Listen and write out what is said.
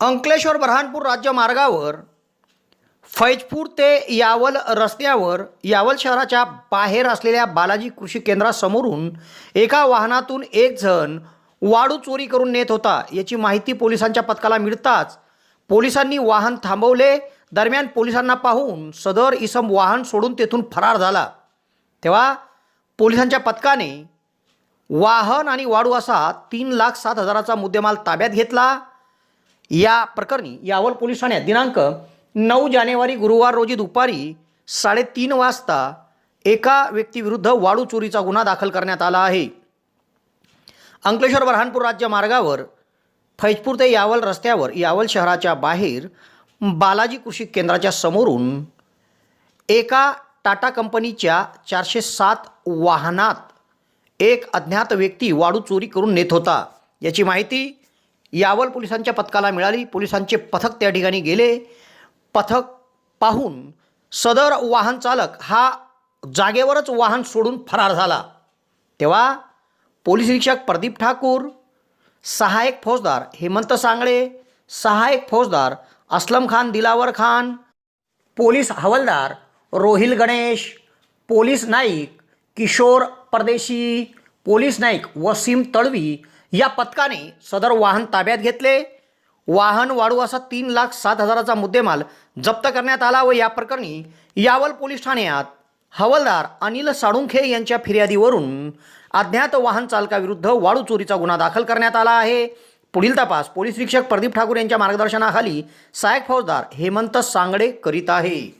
अंकलेश्वर बऱ्हाणपूर राज्य मार्गावर फैजपूर ते यावल रस्त्यावर यावल शहराच्या बाहेर असलेल्या बालाजी कृषी केंद्रासमोरून एका वाहनातून एक जण वाळू चोरी करून नेत होता. याची माहिती पोलिसांच्या पथकाला मिळताच पोलिसांनी वाहन थांबवले. दरम्यान पोलिसांना पाहून सदर इसम वाहन सोडून तेथून फरार झाला. तेव्हा पोलिसांच्या पथकाने वाहन आणि वाळू असा तीन लाख सात हजाराचा मुद्देमाल ताब्यात घेतला. या प्रकरणी यावल पोलीस ठाण्यात दिनांक नऊ जानेवारी गुरुवार रोजी दुपारी साडेतीन वाजता एका व्यक्तीविरुद्ध वाळू चोरीचा गुन्हा दाखल करण्यात आला आहे. अंकलेश्वर बऱ्हाणपूर राज्य मार्गावर फैजपूर ते यावल रस्त्यावर यावल शहराच्या बाहेर बालाजी कृषी केंद्राच्या समोरून एका टाटा कंपनीच्या चारशे सात वाहनात एक अज्ञात व्यक्ती वाळू चोरी करून नेत होता. याची माहिती यावल पोलिसांच्या पथकाला मिळाली. पोलिसांचे पथक त्या ठिकाणी गेले. पथक पाहून सदर वाहन चालक हा जागेवरच वाहन सोडून फरार झाला. तेव्हा पोलीस निरीक्षक प्रदीप ठाकूर सहायक फौजदार हेमंत सांगळे सहायक फौजदार असलम खान दिलावर खान पोलीस हवालदार रोहिल गणेश पोलीस नाईक किशोर परदेशी पोलीस नाईक वसीम तळवी या पथकाने सदर वाहन ताब्यात घेतले. वाहन वाढू असा तीन लाख सात हजाराचा मुद्देमाल जप्त करण्यात आला व या प्रकरणी यावल पोलीस ठाण्यात हवालदार अनिल साळुंखे यांच्या फिर्यादीवरून अज्ञात वाहन चालकाविरुद्ध वाळू चोरीचा गुन्हा दाखल करण्यात आला आहे. पुढील तपास पोलीस निरीक्षक प्रदीप ठाकूर यांच्या मार्गदर्शनाखाली सहाय्यक फौजदार हेमंत सांगडे करीत आहे.